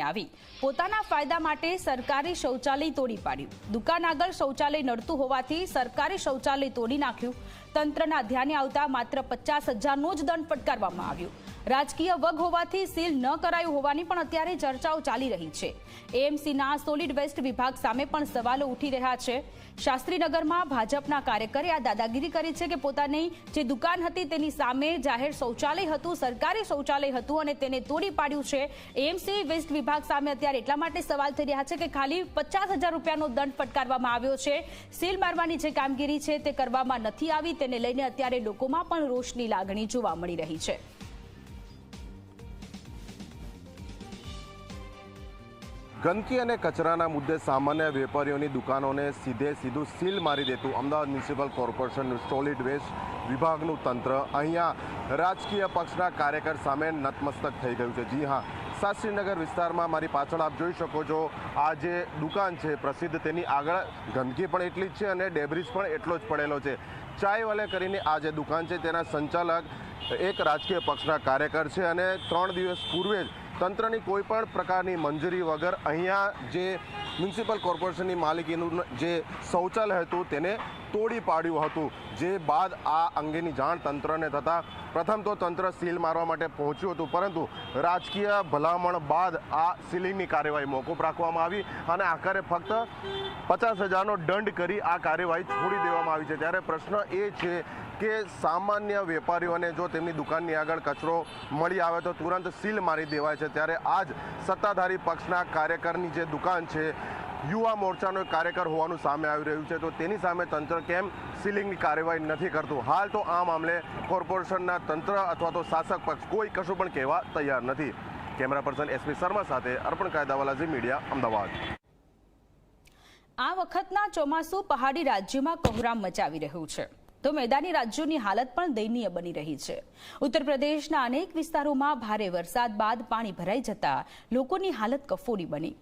આવી. પોતાના ફાયદા માટે સરકારી શૌચાલય તોડી પાડ્યું. દુકાન આગળ શૌચાલય નડતું હોવાથી સરકારી શૌચાલય તોડી નાખ્યું. તંત્રના ધ્યાને આવતા માત્ર પચાસ હજારનો જ દંડ ફટકારવામાં આવ્યો. રાજકીય વગ હોવાથી સીલ ન કરાયું હોવાની પણ અત્યારે ચર્ચાઓ ચાલી રહી છે. એએમસીના સોલિડ વેસ્ટ વિભાગ સામે પણ સવાલો ઉઠી રહ્યા છે. શાસ્ત્રીનગરમાં ભાજપના કાર્યકરે આ દાદાગીરી કરી છે કે પોતાની જે દુકાન હતી તેની સામે જાહેર શૌચાલય હતું, સરકારી શૌચાલય હતું અને તેને તોડી પાડ્યું છે. એએમસી વેસ્ટ વિભાગ સામે અત્યારે એટલા માટે સવાલ થઈ રહ્યા છે કે ખાલી પચાસ રૂપિયાનો દંડ ફટકારવામાં આવ્યો છે. સીલ મારવાની જે કામગીરી છે તે કરવામાં નથી આવી, તેને લઈને અત્યારે લોકોમાં પણ રોષની લાગણી જોવા મળી રહી છે. ગંદકી અને કચરાના મુદ્દે સામાન્ય વેપારીઓની દુકાનોને સીધે સીધું સીલ મારી દેતું અમદાવાદ મ્યુનિસિપલ કોર્પોરેશનનું સોલિડ વેસ્ટ વિભાગનું તંત્ર. અહીંયા રાજકીય પક્ષના કાર્યકર સામે નતમસ્તક થઈ ગયું છે. જી હા, શાસ્ત્રીનગર વિસ્તારમાં મારી પાછળ આપ જોઈ શકો છો, આ જે દુકાન છે પ્રસિદ્ધ તેની આગળ ગંદકી પણ એટલી જ છે અને ડેબ્રિજ પણ એટલો જ પડેલો છે. ચાયવાલે કરીને આ જે દુકાન છે તેના સંચાલક એક રાજકીય પક્ષના કાર્યકર છે અને ત્રણ દિવસ પૂર્વે જ તંત્રની કોઈપણ પ્રકારની મંજૂરી વગર અહીંયા જે મ્યુનિસિપલ કોર્પોરેશનની માલિકીનું જે શૌચાલય હતું તેને તોડી પાડ્યું હતું. જે બાદ આ અંગેની જાણ તંત્રને થતાં પ્રથમ તો તંત્ર સીલ મારવા માટે પહોંચ્યું હતું, પરંતુ રાજકીય ભલામણ બાદ આ સીલિંગની કાર્યવાહી મોકૂફ રાખવામાં આવી અને આખરે ફક્ત પચાસ હજારનો દંડ કરી આ કાર્યવાહી છોડી દેવામાં આવી છે. ત્યારે પ્રશ્ન એ છે કે સામાન્ય વેપારીઓને જો તેમની દુકાનની આગળ કચરો મળી આવે તો તુરંત સીલ મારી દેવાય છે. ત્યારે આજ સત્તાધારી પક્ષના કાર્યકરની જે દુકાન છે યુવા મોરચાનો એક કાર્યકર હોવાનું સામે આવી રહ્યું છે. તો તેની સામે તંત્ર કેમ સીલિંગની કાર્યવાહી નથી કરતું? હાલ તો આ મામલે કોર્પોરેશનના તંત્ર અથવા તો શાસક પક્ષ કોઈ કશું પણ કહેવા તૈયાર નથી. કેમેરા પર્સન એસપી શર્મા સાથે અર્પણ કાયદાવાલાજી મીડિયા, અમદાવાદ. આ વખતના ચોમાસું પહાડી રાજ્યોમાં કોહરામ મચાવી રહ્યું છે. તો મેદાની રાજ્યોની હાલત પણ દયનીય બની રહી છે. ઉત્તર પ્રદેશના અનેક વિસ્તારોમાં ભારે વરસાદ બાદ પાણી ભરાઈ જતા લોકોની હાલત કફોડી બની.